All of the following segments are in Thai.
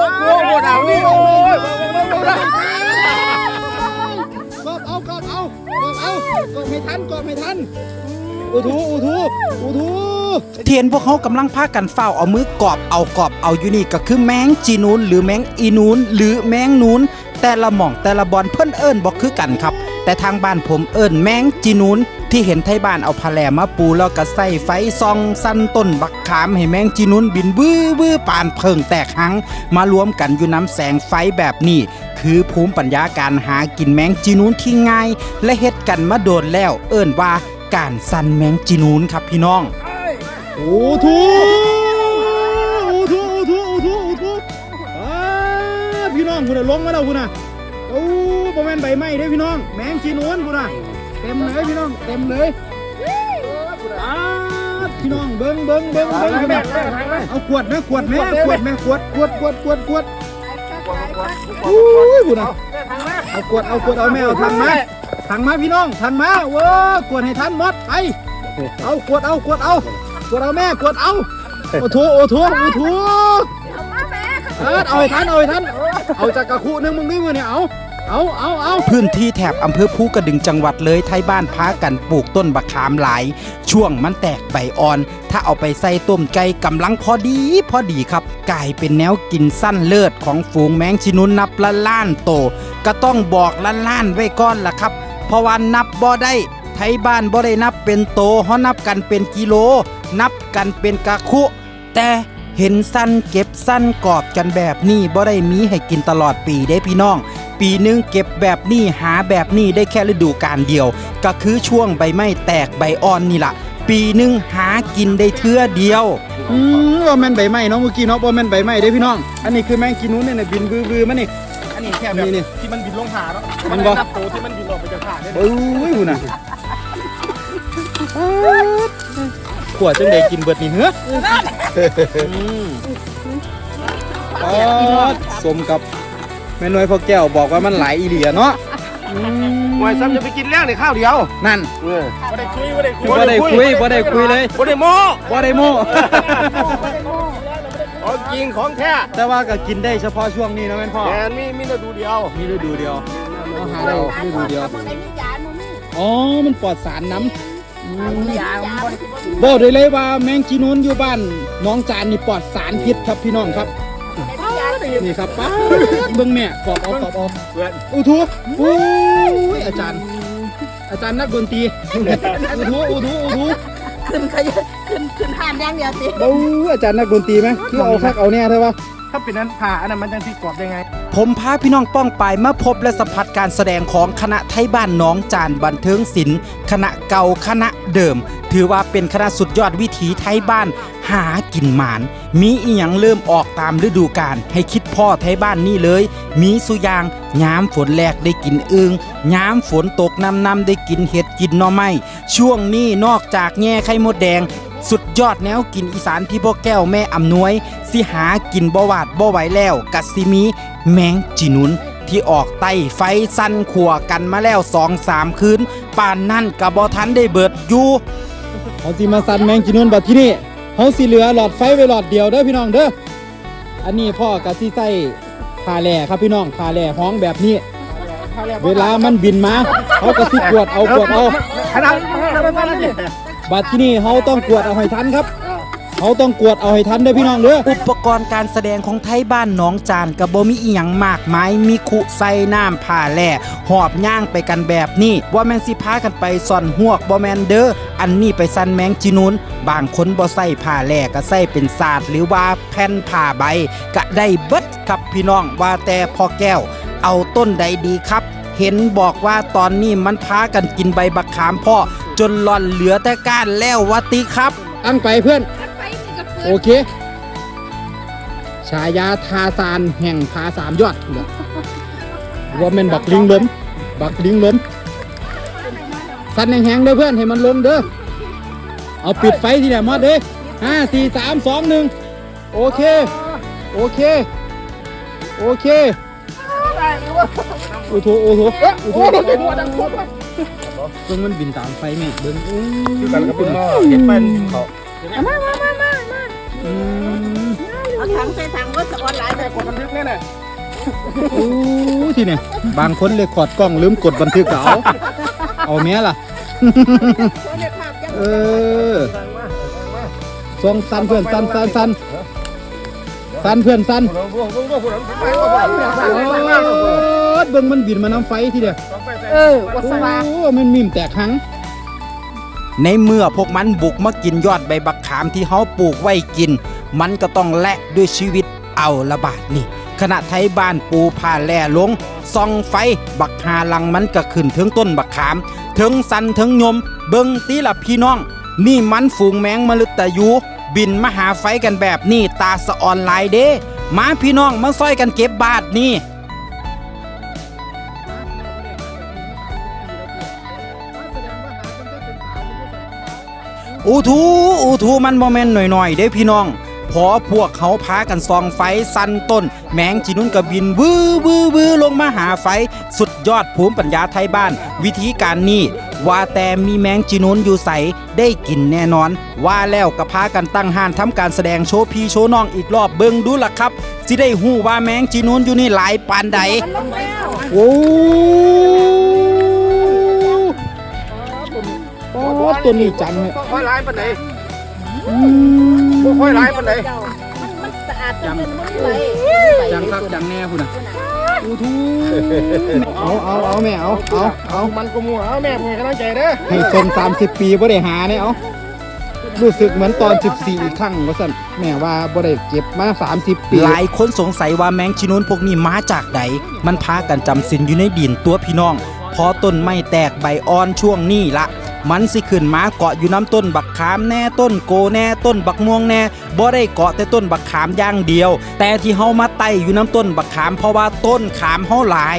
โอ้โหดาวนี่โอ้ยโอ้ยกอบเอากอบเอากอบเอากอบไม่ทันกอบไม่ทันอูทูอูทูอูทูเทียนพวกเขากำลังพากันเฝ้าเอามือกอบเอากอบเอาอยู่นี่ก็คือแมงจีนูนหรือแมงอีนูนหรือแมงนูนแต่ละหม่องแต่ละบอลเพิ่นเอิ้นบ่คือกันครับ แต่ทางบ้านผมเอิ้นแมงจีนูนที่เห็นไทยบ้านเอาผ้าแหลมมาปูแล้วก็ใส่ไฟซองสั้นต้นบักขามให้แมงจีนูนบินวื้อวื้อปานเพิงแตกหัง มารวมกันอยู่น้ำแสงไฟแบบนี้ คือภูมิปัญญาการหากินแมงจีนูนที่ง่าย และเฮ็ดกันมาโดนแล้ว เอิ้นว่าการสั่นแมงจีนูนครับพี่น้อง โอูทูอูทูอูทูอูทูอูทูพี่น้องคุณน่ะลงมาแล้วคุณน่ะโอ้ ประมาณใบไม้เด้อพี่น้อง แมงจีนวนคุณน่ะเต็มเลยพี่น้องเต็มเลยอ้าพี่น้องเบิ้งเบิ้งเบิ้งเบิ้งคุณน่ะเอาขวดไหมขวดไหมขวดไหมขวดขวดขวดขวดขวดอุ้ยคุณน่ะเอาขวดเอาขวดเอาแม่เอาถังมาถังมาพี่น้องถังมาเว้ากวดให้ทันหมดไปเอาขวดเอาขวดเอาขวดเอาแม่ขวดเอาโอ้โถโอ้โถโอ้โถเออเอาให้ทันเอาให้ทันเอาจากกระคุนึงมึงนี่มือเนี่ยเอา เอาเอาเอาพื้นที่แถบอำเภอภูกระดึงจังหวัดเลยไทยบ้านพากันปลูกต้นบะขามหลาย ช่วงมันแตกใบอ่อน ถ้าเอาไปใส่ต้มไก่กำลังพอดีพอดีครับกลายเป็นแนวกินสั้นเลิศของฝูงแมงชินุนนับละล้านโต ก็ต้องบอกละล้านไว้ก่อนล่ะครับ เพราะว่านับบ่ได้ไทยบ้านบ่ได้นับเป็นโตเฮานับกันเป็นกิโล นับกันเป็นกะคุ แต่เห็นสั้นเก็บสั้นกอบกันแบบนี้บ่ได้มีให้กินตลอดปีได้พี่น้อง ปีหนึงเก็บแบบนี้หาแบบนี้ได้แค่ฤดูกาลเดียว ก็คือช่วงใบไม้แตกใบอ่อนนี่ล่ะปีหนึงหากินได้เทื่อเดียวอืมว่าแม่นใบไม้เนาะเมื่อกี้เนาะว่าแม่นใบไม้เด้อพี่น้อง อันนี้คือแมงกินนู้นเนี่ยนะบินบือบือมานี่อันนี้แค่แบบนี่นี่ที่มันบินลงหาเนาะมันบ่นับโตที่มันบินออกไปจากขาเนี่ยโอ้ยคุณน่ะขวดจังไดกินเบิดนี่เหรออืมอ๋อสมกับ แม่น้อยพ่อแก้วบอกว่ามันหลายอีเหลียเนาะอืมหวยซ้ำจะไปกินแล้วในข้าวเดียวนั่นเออบ่ได้คุยบ่ได้คุยบ่ได้คุยบ่ได้คุยเลยบ่ได้โม้บ่ได้โม้ของจริงของแท้แต่ว่าก็กินได้เฉพาะช่วงนี้นะแม่นพ่อแกนมีมีฤดูเดียวมีฤดูเดียวเอาหาได้ฤดูเดียวอะไรมียาหนูนี่อ๋อมันปลอดสารน้ำอืมยาบ่ได้บอกได้เลยว่าแมงจีนูนอยู่บ้านน้องจานนี่ปลอดสารพิษครับพี่น้องครับ นี่ครับป้าดเบิ่งแม่กรอบเอากรอบเอาเพื่อนอุทุอุ้ยอาจารย์ อาจารย์นักดนตรีอุทุอุทุอุทุขึ้นขยะขึ้นขึ้นห้ามอย่างเดียวสิบู๊อาจารย์นักดนตรีไหมคือเอาคักเอาแน่ใช่ปะ ถ้าเป็นนั้นผ่าอันนั้นมันจังสิกรอบได้ไง ผมพาพี่น้องป้องไปมาพบและสัมผัสการแสดงของคณะไทยบ้านน้องจานบันเทิงศิลป์คณะเก่าคณะเดิม ถือว่าเป็นคณะสุดยอดวิถีไทยบ้านหากินหมาน มีอีหยังเริ่มออกตามฤดูกาลให้คิดพ่อไทยบ้านนี่เลย มีสุยางยามฝนแรกได้กินอึงยามฝนตกนำนำได้กินเห็ดกินหน่อไม้ช่วงนี้นอกจากแง่ไข่มดแดง สุดยอดแนวกินอีสานที่พ่อแก้วแม่อำนวย สิหากินบ่หวาดบ่ไหวแล้วกัสิมีแมงจีนุนที่ออกไต้ไฟสั้นขัวกันมาแล้วสองสามคืนป่านนั่นกับบอทันได้เบิดอยู่เขาสิมาสันแมงจีนูนแบัดที่นี่เขาสิเหลือหลอดไฟไว้หลอดเดียวเด้อพี่น้องเด้ออันนี้พ่อกะสิใส่คาแหล่ครับพี่น้องคาแหล่ห้องแบบนี้ เวลามันบินมาเขาก็สิกวดเอากวดเอาขนาด ขนาดนั้นนี่บัดที่นี่เขาต้องกวดเอาให้ทันครับเขาต้องกวดเอาให้ทันเด้อพี่น้องเด้ออุปกรณ์การแสดงของไทยบ้านหน้องจานกับบ่มีอีหยังมากมายมีคุใส่น้ำผ่าแหล่หอบย่างไปกันแบบนี้ว่าแมนสิพากันไปซ่อนหวกบ่แมนเด้ออันนี้ไปสันแมงจีนูนบางคนบ่ใส่ผ่าแหล่ก็ใส่เป็นศาสตร์หรือว่าแผ่นผ่าใบก็ได้เบิดครับพี่น้องว่าแต่พ่อแก้ว เอาต้นใดดีครับ เห็นบอกว่าตอนนี้มันพากันกินใบบักขามพ่อ จนหล่อนเหลือแต่ก้านแล้ววะติครับตั้งไปเพื่อน ไปนี่ก็เปิโอดเค ฉายาทาซานแห่งผาสามยอดเด้อว่าแม่นบักลิงล้มบักลิงล้มสันแห้งๆเด้อเพื่อนให้มันลงเด้อ เอาปิดไฟทีเดียวมอดเด้ห้าสี่สามสองหนึ่งโอเค โอเค โอเค โอ้โหโอ้โหโอ้โห เบิ่งมันบินตามไฟแม่เบิ่งอู้คือกันก็เป็นหม้อเห็ดเป็นเขามามามามามาอืมเอาถังใส่ถังก็สะออนหลายแม่กดบันทึกแน่น่ะโอ้ที่เนี่ยบางคนเลยขอดกล้องลืมกดบันทึกก็เอาเอาแม่ล่ะเนี่ยภาพยังเออทรงสันเพื่อนสันสันสันสันเพื่อนสันเราร่วงร่วงร่วงร่วงไปไปไปโอ้ ยเบิ่งมันบินมาน้ำไฟทีเดียวเออวัสวาโอ้มันมิมแตกหัง ในเมื่อพวกมันบุกมากินยอดใบบักขามที่เฮาปลูกไว้กิน มันก็ต้องแลกด้วยชีวิตเอาละบาทนี่ขณะไทยบ้านปูผ่าแล่ลงส่องไฟ บักหาลังมันก็ขึ้นถึงต้นบักขามถึงสันถึงยม เบิงตีละพี่น้อง นี่มันฝูงแมงมะลึกตะยูบินมาหาไฟกันแบบนี้ตาสะออนหลายเด้มาพี่น้องมาซอยกันเก็บบาทนี่ อูทูอูทูมันโมเมนต์หน่อยๆ เด้พี่น้อง พอพวกเขาพากันซองไฟสันต้น แมงจีนุนกระบินวื้อวื้อวื้อลงมาหาไฟ สุดยอดภูมิปัญญาไทยบ้าน วิธีการนี้ว่าแต่มีแมงจีนุนอยู่ใสได้กินแน่นอน ว่าแล้วก็พากันตั้งห้านทำการแสดงโชว์พี่โชว์น้องอีกรอบเบิ่งดูล่ะครับสิได้หู้ว่าแมงจีนุนอยู่นี่หลายปานใดมันลงแล้วโอ้ ตัวนี้จังเลยค่อยร้ายปันไหนอืมค่อยร้ายปันไหนมันมันสะอาดจนมันมันไหลจังครับจังแน่พุ่นน่ะอูทูเอาเอาเอาแม่เอาเอาเอามันก็มัวเอาแม่ผมให้กำลังใจเด้อให้ทรง30ปีบ่ได้หาเนี่ยเอารู้สึกเหมือนตอน 14 อีกครั้งว่าซั่นแม่ว่าบ่ได้เก็บมา 30 ปี หลายคนสงสัยว่าแมงจีนูนพวกนี้มาจากใดมันพากันจำสินอยู่ในดินตัวพี่น้อง พอต้นไม่แตกใบอ่อนช่วงนี้ละ มันสิขึ้นมาเกาะอยู่น้ำต้นบักขามแน่ต้นโกแน่ต้นบักม่วงแน่บ่ได้เกาะแต่ต้นบักขามอย่างเดียว แต่ที่เฮามาไต่อยู่น้ำต้นบักขามเพราะว่าต้นขามเฮาหลาย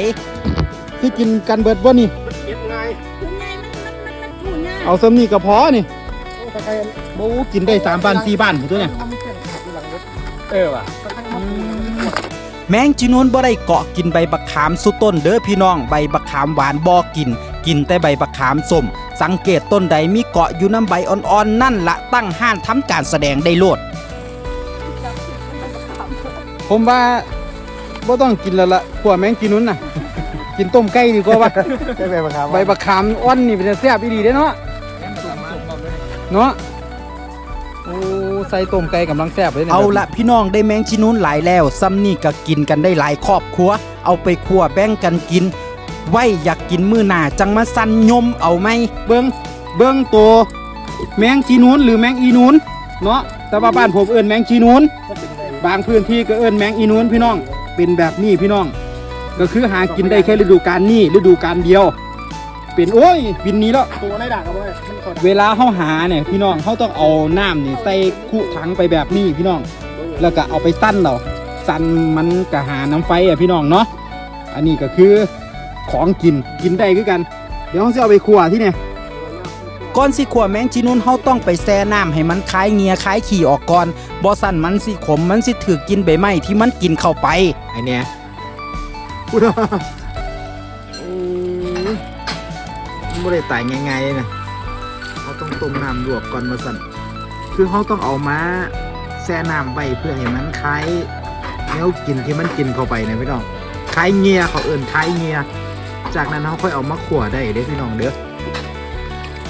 สิกินกันเบิดบ่นี่เก็บไงคุณนายมันมันมันมันถูง่ายเอาซ้ำนี่ก็พอนี่ถ้าใครบ่กินได้สามบ้านสี่บ้านพุ่นตัวเนี่ยเออว่ะแมงจีนูนบ่ได้เกาะกินใบบักขามสุต้นเด้อพี่น้องใบบักขามหวานบ่กิน กินแต่ใบบักขามส้ม สังเกตต้นใดมีเกาะอยู่น้ำใบอ่อนๆนั่นละตั้งห้านทำการแสดงได้โลด ผมว่าบ่ต้องกินแล้วล่ะขัวแมงกินนู้นน่ะ กินต้มไก่ดีกว่าว่ะใช่ไหมครับใบบักขามอ่อนนี่เป็นแซ่บอีดีเด้เนาะเนาะโอ้ใส่ต้มไก่กำลังแซ่บเลยเนี่ยเอาละพี่น้องได้แมงจีนูนหลายแล้วซ้ำนี่ก็กินกันได้หลายครอบครัว เอาไปคั่วแบ่งกันกิน ไว้อยากกินมือหน้าจังมาสั่นยมเอาไหมเบิ่งเบิ่งตัวแมงจีนูนหรือแมงอีนูนเนาะแต่ว่าบ้านผมเอิ้นแมงจีนูนบางพื้นที่ก็เอิ้นแมงอีนูนพี่น้อง เป็นแบบนี้พี่น้อง ก็คือหากินได้แค่ฤดูกาลนี้ฤดูกาลเดียว เป็นโอ้ยบินนี้แล้วตัวในด่างกันเลยเวลาเขาหาเนี่ยพี่น้องเขาต้องเอาน้ำนี่ใส่คุถังไปแบบนี้พี่น้อง แล้วก็เอาไปสั้นเราสั้นมันก็หาน้ำไฟอะพี่น้องเนาะอันนี้ก็คือ ของกินกินได้คือกัน เดี๋ยวเขาจะเอาไปคั่วที่เนี่ยก่อนสิขัวแมงจีนูนเฮาต้องไปแช่น้ำให้มันคลายเหงียคลายขี้ออกก่อนบ่สั่นมันสิขมมันสิถือกินใบไม้ที่มันกินเข้าไปไอเนี่ยพูดว่าโอ้ยมันไม่ได้ตายง่ายๆเลยนะเขาต้องต้มน้ำลวกก่อนมาสั่นคือเขาต้องเอามาแช่น้ำไว้เพื่อให้มันคลายแนวกินที่มันกินเข้าไปนะพี่น้องคลายเงียเขาเอิ่นคลายเงีย จากนั้นเขาค่อยเอามาขั่วได้เด้อพี่น้องเด้อ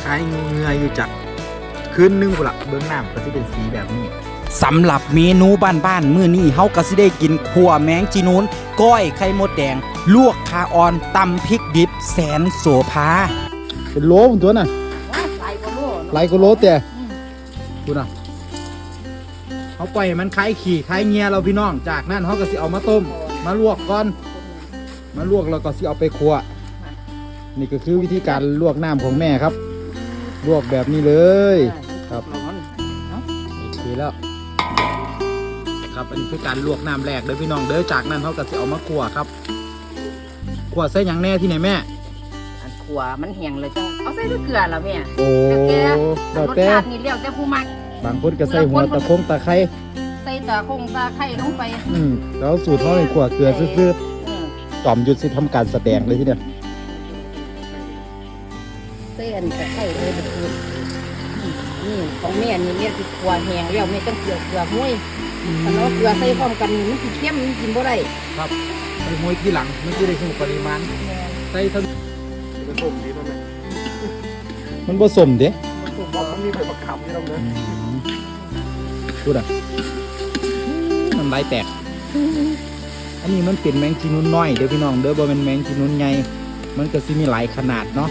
คลายเงืออยู่จากคืนนึงพุ่นละเบื้องน้ำก็จะเป็นสีแบบนี้สำหรับเมนูบ้านๆมื้อนี้เฮาก็สิได้กินขัวแมงจีนูนก้อยไข่มดแดง ลวกคาออนตำพริกดิบแสนโสภาเป็นโลมันตัวน่ะว่าใส่ก็รู้หลายกว่าโลแต่ดูน่ะเขาปล่อยให้มันคล้ายขี่คล้ายเงียเราพี่น้อง จากนั้นเขาก็สิเอามาต้ม มาลวกก่อน มาลวกแล้วก็สิเอาไปคั่วนี่ก็คือวิธีการลวกน้ำของแม่ครับ ลวกแบบนี้เลยครับโอเคแล้วครับอันนี้คือการลวกน้ำแรกเลยพี่น้องเด้อจากนั้นเขาก็สิเอามาคั่วครับคั่วใส่หยังแน่ที่ไหนแม่อันขัวมันแห้งเลยจังเอาใส่เกลือแล้วแม่โอ้แต่แล้วรสแต่ชาตินี่เรียกแต่ผู้มักบางคนก็ใส่หัวตะคงตะไคร้ใส่ตาคงตาไข่ลงไปอืมแล้วสูตรเขาเป็นขวดเกลือซื่อเออๆ จอมยุทธสิทำการแสดงเลยที่เนี่ยเส้นตะไข่เลยแบบนี้นี่ของแม่นี่เรียกคือขัวแห้งแล้วแม่ต้องเกลือเกลือห้วยถ้าเราเกลือใส่พร้อมกันนี่มันสิเค็มมันกินบ่ได้ครับไปห้อยที่หลังมันจะได้สมุปริมาณแม่นใส่เท่าเป็นส้มดีมั้ยมันผสมเด้มันส้มบอกมันมีใบมะขามที่เราเนื้อพูดอะมันลายแตก อันนี้มันเป็นแมงจีนุนน้อยเด้อพี่น้องเด้อบ่เป็นแมงจีนุนใหญ่มันก็สิมีหลายขนาดเนาะ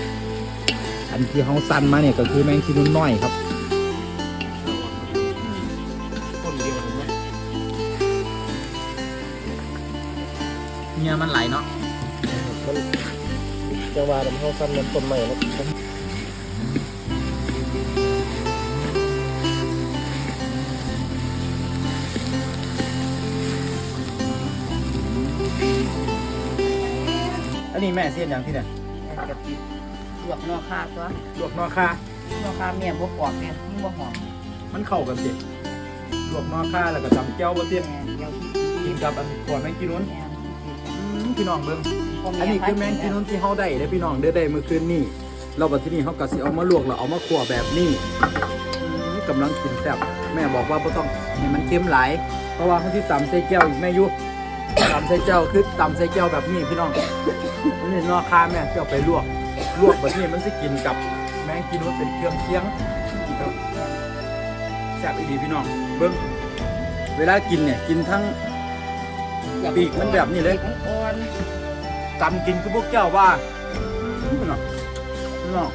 อันที่เฮาสั้นมาเนี่ยก็คือแมงจีนุนน้อยครับต้นเดียวกันไหมเนี่ยมันไหลเนาะมันจังหวะมันเข้าสั้นมันต้นใหม่แล้ว นนี้แม่เสียนอย่างที่เนี่ยแม่นก็สิลวกนอกคาตัวลวกนอกคานอกคาเมียบ่กรอบแม่นมันบ่หอมมันเข้ากันสิลวกนอกคาแล้วก็จำแก้วบ่เตี้ยแม่นเดี๋ยวกินกับอันขวดแมงจีนุนแม่นอืมพี่น้องเบิ่งพ่แอันนี้คือแมงจีนุนที่เฮาได้เด้อพี่น้องเด้อได้เมื่อคืนนี้เราบัดที่นี่เฮาก็สิเอามาลวกแล้วเอามาคั่วแบบนี้อืมกำลังกินแซ่บแม่บอกว่าบ่ต้องให้มันเค็มหลายเพราะว่าเขาสิตำใส่แก้วอีกแม่ยุ ตำใส่แก้วคือตำใส่แก้วแบบนี้พี่น้องนี่นอกคาแม่เจะเอาไปลวกลวกแบบนี้มันสิกินกับ แมงจีนุนเป็นเครื่องเคียงแซ่บอีดีพี่น้องเบิ่งเวลากินเนี่ยกินทั้งปีกมันแบบนี้เลยตำกินคือพวกเจ้าว่าพี่น้องพี่น้อง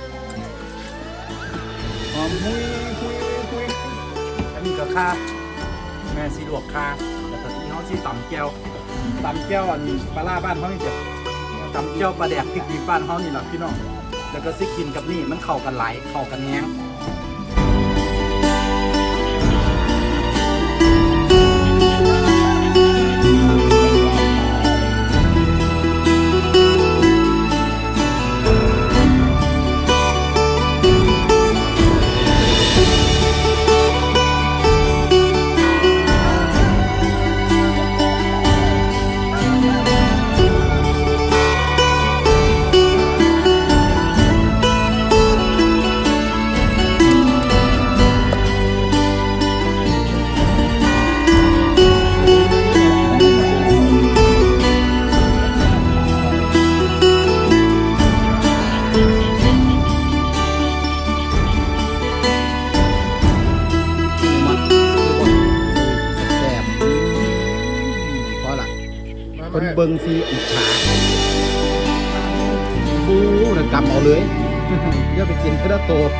หอมหุยหุยหุยอันนี้ก็ค่าแม่สีลวกค่าแล้วก็ที่เขาสีตำแก้ว ตำแก้วอันปลาล่าบ้านเขานี่เจ้ะตำแก้วปลาแดกพริกดีบ้านเขานี่แหละพี่น้อง แล้วก็ซิกินกับนี่มันเข้ากันหลายเข้ากันแง้ง บิงซีอิจฉาบูนะกำเอาเลยอย่าไปกินกระโตบ